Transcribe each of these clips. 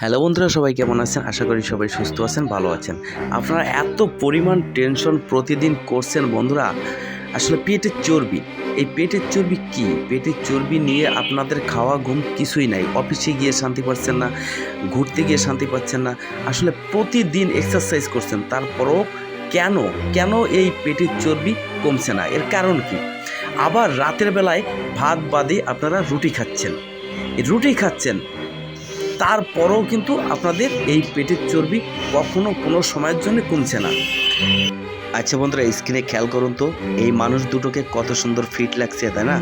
Hello বন্ধুরা, সবাই কেমন আছেন? আশা করি সবাই সুস্থ আছেন, ভালো আছেন। আপনারা এত পরিমাণ টেনশন প্রতিদিন করছেন বন্ধুরা, আসলে পেটের চর্বি। এই পেটের চর্বি কি? পেটের চর্বি নিয়ে আপনাদের খাওয়া ঘুম কিছুই নাই। অফিসে গিয়ে শান্তি পাচ্ছেন না, ঘুরতে গিয়ে শান্তি পাচ্ছেন না। আসলে প্রতিদিন এক্সারসাইজ করছেন, তারপরও কেন? কেন এই পেটের চর্বি কমছে না? এর কারণ কি? আবার রাতের বেলায় ভাত বাদে আপনারা রুটি খাচ্ছেন। রুটি খাচ্ছেন তারপরেও কিন্তু আপনাদের এই পেটের চর্বি কখনো কোনো সময়ের জন্য কমছে না। আচ্ছা বন্ধুরা স্ক্রিনে খেয়াল করুন তো, এই মানুষ দুটোকে কত সুন্দর ফিট লাগছে, তাই না?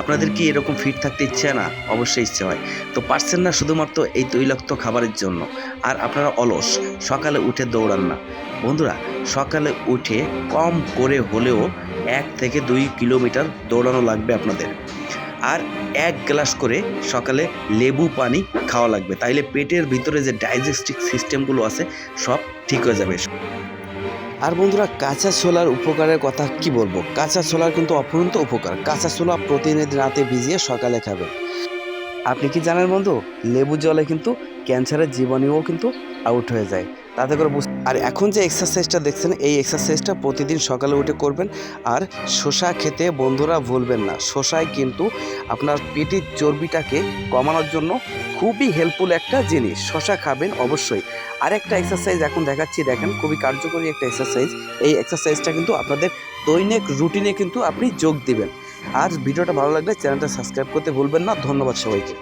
আপনাদের কি এরকম ফিট থাকতে ইচ্ছে না? অবশ্যই ইচ্ছে হয়। তো পারছেন না শুধুমাত্র এই তৈলাক্ত খাবারের জন্য। আর আপনারা অলস, সকালে উঠে দৌড়ান না। বন্ধুরা, সকালে উঠে কম করে হলেও এক থেকে দুই কিলোমিটার দৌড়ানো লাগবে আপনাদের। আর এক গ্লাস করে সকালে লেবু পানি খাওয়া লাগবে। তাইলে পেটের ভিতরে যে ডাইজেস্টিক সিস্টেমগুলো আছে, সব ঠিক হয়ে যাবে। আর বন্ধুরা, কাঁচা ছোলার উপকারের কথা কি বলব? কাঁচা ছোলার কিন্তু অপরন্ত উপকার। কাঁচা ছোলা প্রতিদিন রাতে ভিজিয়ে সকালে খাবেন আপনি কি জানেন বন্ধু? লেবু জলে কিন্তু ক্যান্সারের জীবাণুও কিন্তু আউট হয়ে যায়। তাতে করে আর এখন যে এক্সারসাইজটা দেখছেন, এই এক্সারসাইজটা প্রতিদিন সকালে উঠে করবেন। আর শসা খেতে বন্ধুরা ভুলবেন না। শসায় কিন্তু আপনার পেটের চর্বিটাকে কমানোর জন্য খুবই হেল্পফুল একটা জিনিস। শশা খাবেন অবশ্যই। আর একটা এক্সারসাইজ এখন দেখাচ্ছি, দেখেন খুবই কার্যকরী একটা এক্সারসাইজ এই এক্সারসাইজটা কিন্তু আপনাদের দৈনিক রুটিনে কিন্তু আপনি যোগ দিবেন। আর ভিডিওটা ভালো লাগলে চ্যানেলটা সাবস্ক্রাইব করতে ভুলবেন না। ধন্যবাদ সবাইকে।